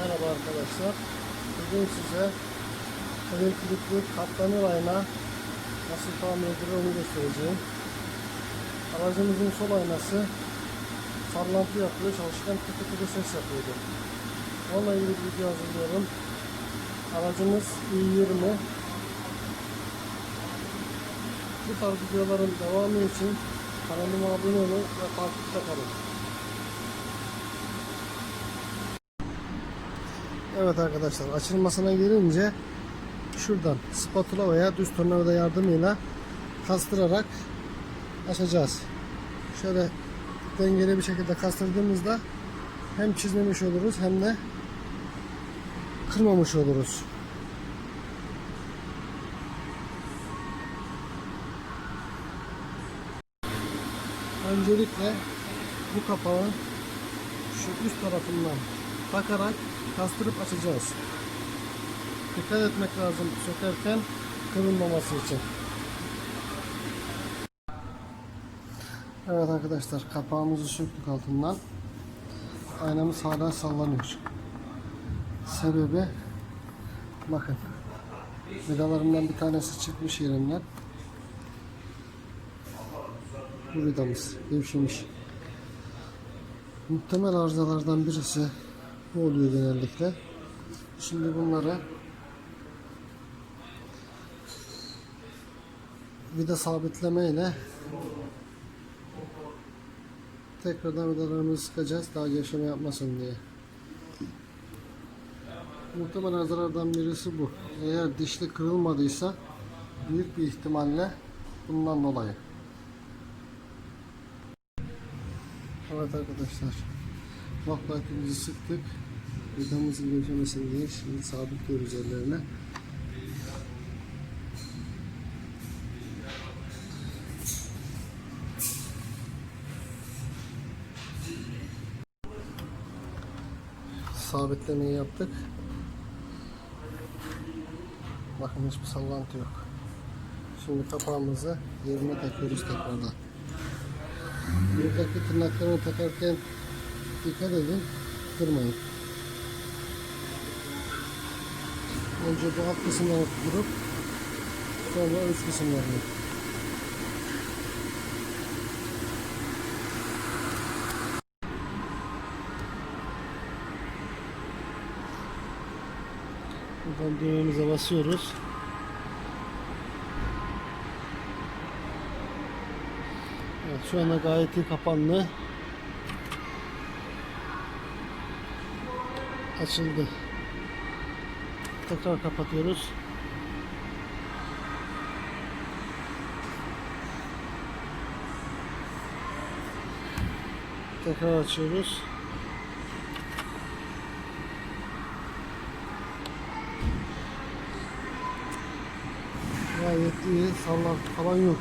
Merhaba arkadaşlar. Bugün size elektrikli katlanır ayna nasıl tamir edilir onu göstereceğim. Aracımızın sol aynası sallantı yapıyor, çalışırken tıkı tıkı ses yapıyordu. Onunla ilgili bir video hazırlıyorum. Aracımız i20. Bu tarz videoların devamı için kanalıma abone olun ve takipte kalın. Evet arkadaşlar açılmasına gelince şuradan spatula veya düz tornavida yardımıyla kastırarak açacağız. Şöyle dengeli bir şekilde kastırdığımızda hem çizmemiş oluruz hem de kırmamış oluruz. Öncelikle bu kapağı şu üst tarafından takarak kastırıp açacağız. Dikkat etmek lazım sökerken kırılmaması için. Evet arkadaşlar kapağımızı söktük altından. Aynamız hala sallanıyor. Sebebi bakın vidalarından bir tanesi çıkmış yerinden. Bu vidamız gevşemiş. Muhtemel arızalardan birisi bu oluyor genellikle. Şimdi bunları vida sabitleme ile tekrardan vidalarımızı sıkacağız daha gevşeme yapmasın diye. Muhtemel arızalardan birisi bu. Eğer dişli kırılmadıysa büyük bir ihtimalle bundan dolayı. Evet arkadaşlar. Baklakimizi sıktık. Vidamızın gevşemesin diye şimdi sabitliyoruz ellerine. Sabitlemeyi yaptık. Bakın hiçbir sallantı yok. Şimdi kapağımızı yerine takıyoruz tekrardan. Buradaki tırnaklarını takarken dikkat edin, kırmayın. Önce bu alt kısımları tutup sonra üst kısımlarını. Buradan düğmemize basıyoruz. Evet, şu anda gayet iyi kapandı. Açıldı. Tekrar kapatıyoruz. Tekrar açıyoruz. Gayet iyi. Sallan falan yok.